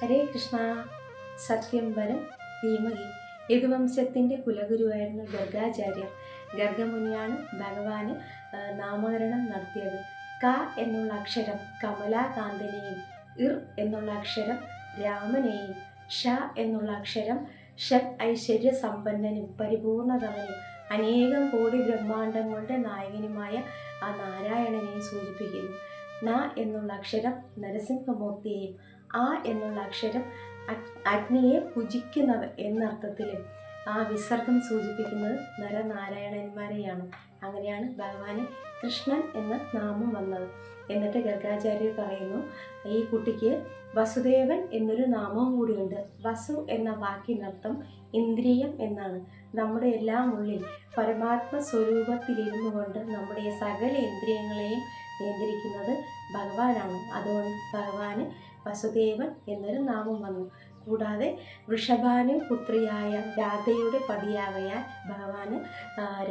ഹരേ കൃഷ്ണ. സത്യം വരം ധീമഹി. യദുവംശത്തിന്റെ കുലഗുരുവായിരുന്നു ഗർഗാചാര്യർ. ഗർഗമുനിയാണ് ഭഗവാന് നാമകരണം നടത്തിയത്. ക എന്നുള്ള അക്ഷരം കമലാകാന്തനെയും ഇർ എന്നുള്ള അക്ഷരം രാമനെയും ഷ എന്നുള്ള അക്ഷരം ഷഡ് ഐശ്വര്യ സമ്പന്നനും പരിപൂർണതവനും അനേകം കോടി ബ്രഹ്മാണ്ടങ്ങളുടെ നായകനുമായ ആ നാരായണനെയും സൂചിപ്പിക്കുന്നു. ന എന്നുള്ള അക്ഷരം നരസിംഹമൂർത്തിയെയും ആ എന്നുള്ള അക്ഷരം അഗ്- അഗ്നിയെ പൂജിക്കുന്നവർ എന്നർത്ഥത്തിലും ആ വിസർഗം സൂചിപ്പിക്കുന്നത് നരനാരായണന്മാരെയാണ്. അങ്ങനെയാണ് ഭഗവാന് കൃഷ്ണൻ എന്ന നാമം വന്നത്. എന്നിട്ട് ഗർഗാചാര്യർ പറയുന്നു ഈ കുട്ടിക്ക് വസുദേവൻ എന്നൊരു നാമവും കൂടിയുണ്ട്. വസു എന്ന വാക്കിനർത്ഥം ഇന്ദ്രിയം എന്നാണ്. നമ്മുടെ എല്ലാം ഉള്ളിൽ പരമാത്മ സ്വരൂപത്തിലിരുന്നു കൊണ്ട് നമ്മുടെ സകല ഇന്ദ്രിയങ്ങളെയും നിയന്ത്രിക്കുന്നത് ഭഗവാനാണ്. അതുകൊണ്ട് ഭഗവാന് വസുദേവൻ എന്നൊരു നാമം വന്നു. കൂടാതെ വൃഷഭാനു പുത്രിയായ രാധയുടെ പതിയാകയാൽ ഭഗവാന്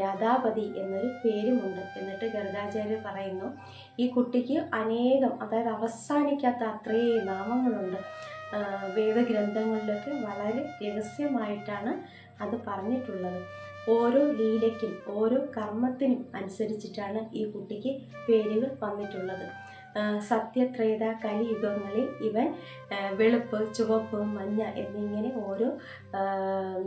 രാധാപതി എന്നൊരു പേരുമുണ്ട്. എന്നിട്ട് ഗർഗാചാര്യർ പറയുന്നു ഈ കുട്ടിക്ക് അനേകം അതായത് അവസാനിക്കാത്ത അത്രയും നാമങ്ങളുണ്ട്. വേദഗ്രന്ഥങ്ങളിലൊക്കെ വളരെ രഹസ്യമായിട്ടാണ് അത് പറഞ്ഞിട്ടുള്ളത്. ഓരോ ലീലയ്ക്കും ഓരോ കർമ്മത്തിനും അനുസരിച്ചിട്ടാണ് ഈ കുട്ടിക്ക് പേരുകൾ വന്നിട്ടുള്ളത്. സത്യത്രേത കലിയുഗങ്ങളിൽ ഇവൻ വെളുപ്പ് ചുവപ്പ് മഞ്ഞ എന്നിങ്ങനെ ഓരോ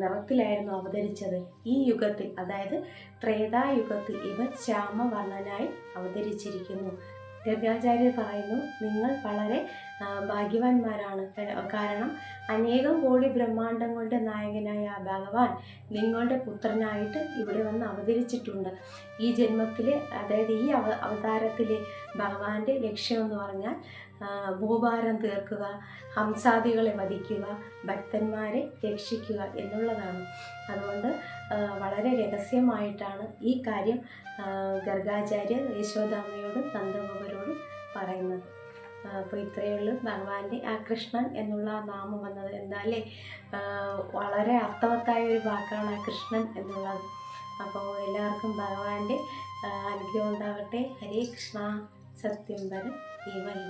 നിറത്തിലായിരുന്നു അവതരിച്ചത്. ഈ യുഗത്തിൽ അതായത് ത്രേതായുഗത്തിൽ ഇവൻ ശ്യാമവർണനായി അവതരിച്ചിരിക്കുന്നു. ഗർഗാചാര്യർ പറയുന്നു നിങ്ങൾ വളരെ ഭാഗ്യവാന്മാരാണ്. കാരണം അനേകം കോടി ബ്രഹ്മാണ്ടങ്ങളുടെ നായകനായ ആ ഭഗവാൻ നിങ്ങളുടെ പുത്രനായിട്ട് ഇവിടെ വന്ന് അവതരിച്ചിട്ടുണ്ട്. ഈ ജന്മത്തിൽ അതായത് ഈ അവ അവതാരത്തിലെ ഭഗവാന്റെ ലക്ഷ്യമെന്ന് പറഞ്ഞാൽ ഭൂഭാരം തീർക്കുക ഹംസാദികളെ വധിക്കുക ഭക്തന്മാരെ രക്ഷിക്കുക എന്നുള്ളതാണ്. അതുകൊണ്ട് വളരെ രഹസ്യമായിട്ടാണ് ഈ കാര്യം ഗർഗാചാര്യ യശോദാമ്മയോടും നന്ദഗോപരോടും പറയുന്നത്. അപ്പോൾ ഇത്രയേ ഉള്ളൂ. ഭഗവാന്റെ ആ കൃഷ്ണൻ എന്നുള്ള നാമം വന്നത് എന്താ അല്ലേ? വളരെ അർത്ഥവത്തായ ഒരു വാക്കാണ് ആ കൃഷ്ണൻ എന്നുള്ളത്. അപ്പോൾ എല്ലാവർക്കും ഭഗവാന്റെ അനുഗ്രഹം ഉണ്ടാകട്ടെ ഹരേ കൃഷ്ണ. സത്യം വരെ. ധീമഹി